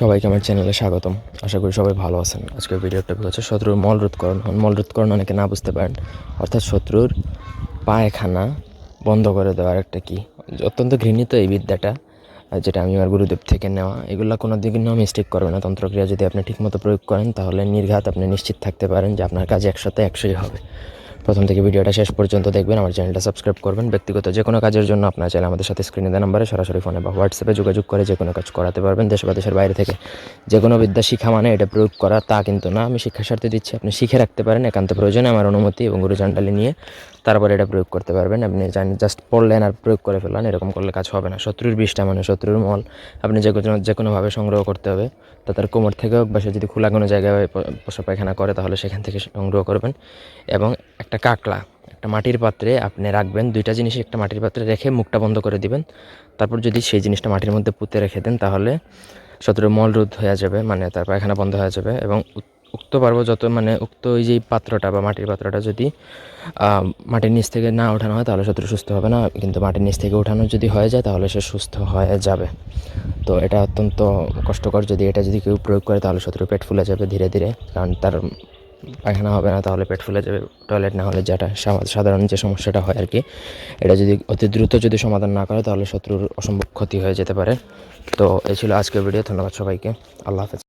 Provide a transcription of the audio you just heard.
সবাইকে আমার চ্যানেলে স্বাগতম। আশা করি সবাই ভালো আছেন। আজকের ভিডিও টপিক হচ্ছে শত্রুর মলরোধকরণ মলরোধকরণ অনেকে না বুঝতে পারেন। অর্থাৎ শত্রুর পায়খানা বন্ধ করে দেওয়ার একটা কি? অত্যন্ত ঘৃণিত এই বিদ্যাটা, যেটা আমি আমার গুরুদেব থেকে নেওয়া। এগুলো কোনো দিকে নেওয়া মিস্টেক করবে না। তন্ত্রক্রিয়া যদি আপনি ঠিকমতো প্রয়োগ করেন, তাহলে নির্ঘাত আপনি নিশ্চিত থাকতে পারেন যে আপনার কাজ একশোতে একশোই হবে। প্রথম থেকে ভিডিওটা শেষ পর্যন্ত দেখবেন, আমার চ্যানেলটা সাবস্ক্রাইব করবেন। ব্যক্তিগত যে কোনো কাজের জন্য আপনার চাইলে আমাদের সাথে স্ক্রিনে দেওয়া নাম্বারে সরাসরি ফোনে বা হোয়াটসঅ্যাপে যোগাযোগ করে যে কোনো কাজ করাতে পারবেন। দেশ বা দেশের বাইরে থেকে যে কোনো বিদ্যা শিখা মানে এটা প্রয়োগ করা, তা কিন্তু না। আমি শিক্ষার স্বার্থে দিচ্ছি, আপনি শিখে রাখতে পারেন একান্ত প্রয়োজনে আমার অনুমতি এবং গুরুজান্ডালি নিয়ে। তারপরে এটা প্রয়োগ করতে পারবেন, আপনি জানেন জাস্ট পড়লেন আর প্রয়োগ করে ফেললেন, এরকম করলে কাজ হবে না। শত্রুর বিষটা মানে শত্রুর মল। আপনি যে কোনো যে কোনোভাবে সংগ্রহ করতে হবে, তা তার কোমর থেকে হোক বা সে যদি খোলা কোনো জায়গায় পোষা পায়খানা করে, তাহলে সেখান থেকে সংগ্রহ করবেন। এবং একটা কাকলা, একটা মাটির পাত্রে আপনি রাখবেন, দুইটা জিনিস একটা মাটির পাত্রে রেখে মুখটা বন্ধ করে দিবেন। তারপর যদি সেই জিনিসটা মাটির মধ্যে পুঁতে রেখে দেন, তাহলে শত্রুর মল রোধ হয়ে যাবে মানে তার পায়খানা বন্ধ হয়ে যাবে এবং উক- উক্ত পারব যত মানে উক্ত ওই যে পাত্রটা বা মাটির পাত্রটা যদি মাটির নিচ থেকে না ওঠানো হয়, তাহলে শত্রু সুস্থ হবে না। কিন্তু মাটির নিচ থেকে ওঠানো যদি হয়ে যায়, তাহলে সে সুস্থ হয়ে যাবে। তো এটা অত্যন্ত কষ্টকর যদি এটা যদি কেউ প্রয়োগ করে, তাহলে শত্রুর পেট ফুলে যাবে ধীরে ধীরে, কারণ তার পায়খানা হবে না, তাহলে পেট ফুলে যাবে। টয়লেট না হলে যেটা সাধারণ যে সমস্যাটা হয় আর কি এটা যদি অতি দ্রুত যদি সমাধান না করে, তাহলে শত্রুর অসম্ভব ক্ষতি হয়ে যেতে পারে। তো এই ছিল আজকের ভিডিও, ধন্যবাদ সবাইকে। আল্লাহ হাফেজ।